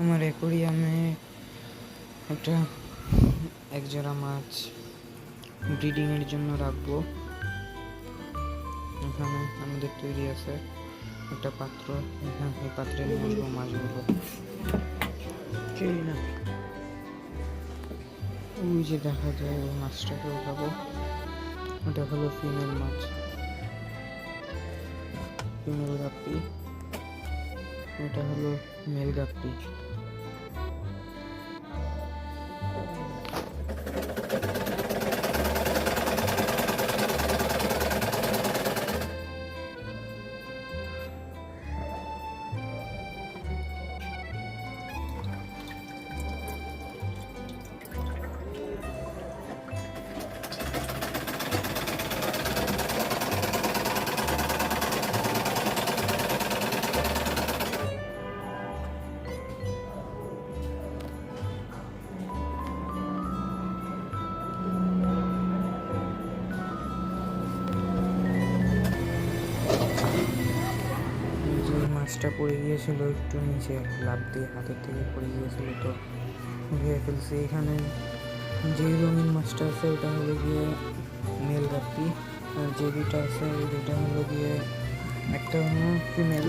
আমার অ্যাকোরিয়ামে একটা এক জোড়া মাছ ব্রিডিংয়ের জন্য রাখব। এখানে আমাদের তৈরি আছে একটা পাত্র। এখানে এই পাত্রে নিয়ে আসব মাছগুলো। না ওই যে দেখা যায় ওই মাছটাকে উঠাবো। ওটা হলো ফিমেল মাছ। ফিমেল গাপ্পি। এটা হলো মেল গাপ্পি। Yeah. যে মাছটা পড়ে গিয়েছিল, একটু নিচে লাভ দিয়ে হাতের থেকে পড়ে গিয়েছিল তো উঠিয়ে ফেলছি। এখানে যেই রঙিন মাছটা আছে, ওটা হলো গিয়ে মেল আর যে দুটা আছে, ওই দুটা হলো গিয়ে একটা হলো ফিমেল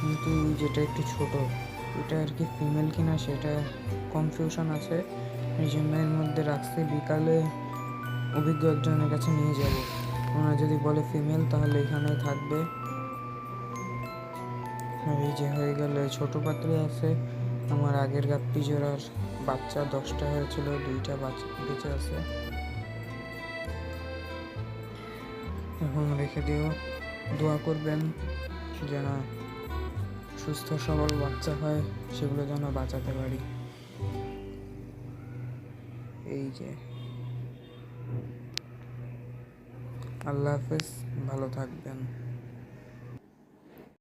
কিন্তু যেটা একটু ছোট ওটা আর কি ফিমেল কিনা সেটা কনফিউশন আছে। এই জন্য এর মধ্যে রাখছি, বিকালে অভিজ্ঞ একজনের কাছে নিয়ে যাব। ওনারা যদি বলে ফিমেল তাহলে এখানে থাকবে। এই যে হয়ে গেল ছোট পাত্রে আছে। আমার আগের গাপ্পি জোড়ার বাচ্চা দশটা হয়েছিল, দুইটা বাচ্চা বেঁচে আছে। এখন রেখে দিও। দোয়া করবেন যেন সুস্থ, সবল বাচ্চা হয়, সেগুলো যেন বাঁচাতে পারি। এই যে। আল্লাহ হাফেজ, ভালো থাকবেন।